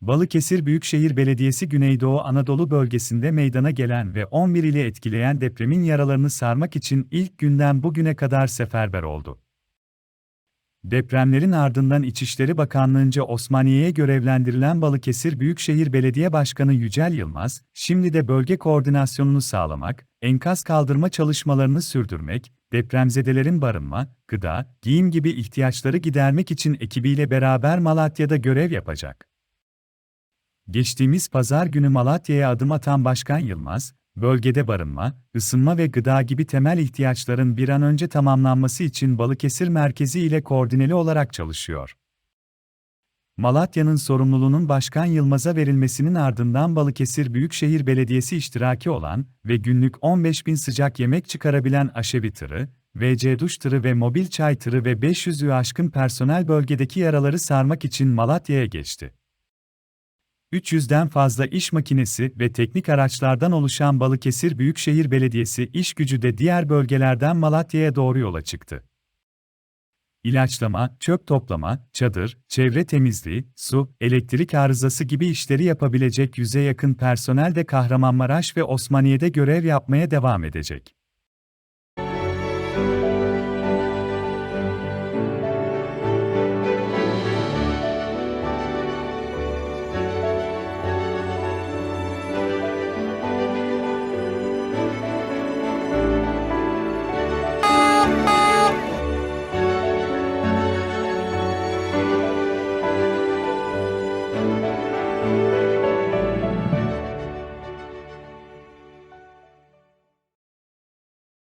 Balıkesir Büyükşehir Belediyesi Güneydoğu Anadolu bölgesinde meydana gelen ve 11 ili etkileyen depremin yaralarını sarmak için ilk günden bugüne kadar seferber oldu. Depremlerin ardından İçişleri Bakanlığı'nca Osmaniye'ye görevlendirilen Balıkesir Büyükşehir Belediye Başkanı Yücel Yılmaz, şimdi de bölge koordinasyonunu sağlamak, enkaz kaldırma çalışmalarını sürdürmek, depremzedelerin barınma, gıda, giyim gibi ihtiyaçları gidermek için ekibiyle beraber Malatya'da görev yapacak. Geçtiğimiz pazar günü Malatya'ya adım atan Başkan Yılmaz, bölgede barınma, ısınma ve gıda gibi temel ihtiyaçların bir an önce tamamlanması için Balıkesir merkezi ile koordineli olarak çalışıyor. Malatya'nın sorumluluğunun Başkan Yılmaz'a verilmesinin ardından Balıkesir Büyükşehir Belediyesi iştiraki olan ve günlük 15 bin sıcak yemek çıkarabilen aşevi tırı, VC duş tırı ve mobil çay tırı ve 500'ü aşkın personel bölgedeki yaraları sarmak için Malatya'ya geçti. 300'den fazla iş makinesi ve teknik araçlardan oluşan Balıkesir Büyükşehir Belediyesi iş gücü de diğer bölgelerden Malatya'ya doğru yola çıktı. İlaçlama, çöp toplama, çadır, çevre temizliği, su, elektrik arızası gibi işleri yapabilecek yüze yakın personel de Kahramanmaraş ve Osmaniye'de görev yapmaya devam edecek.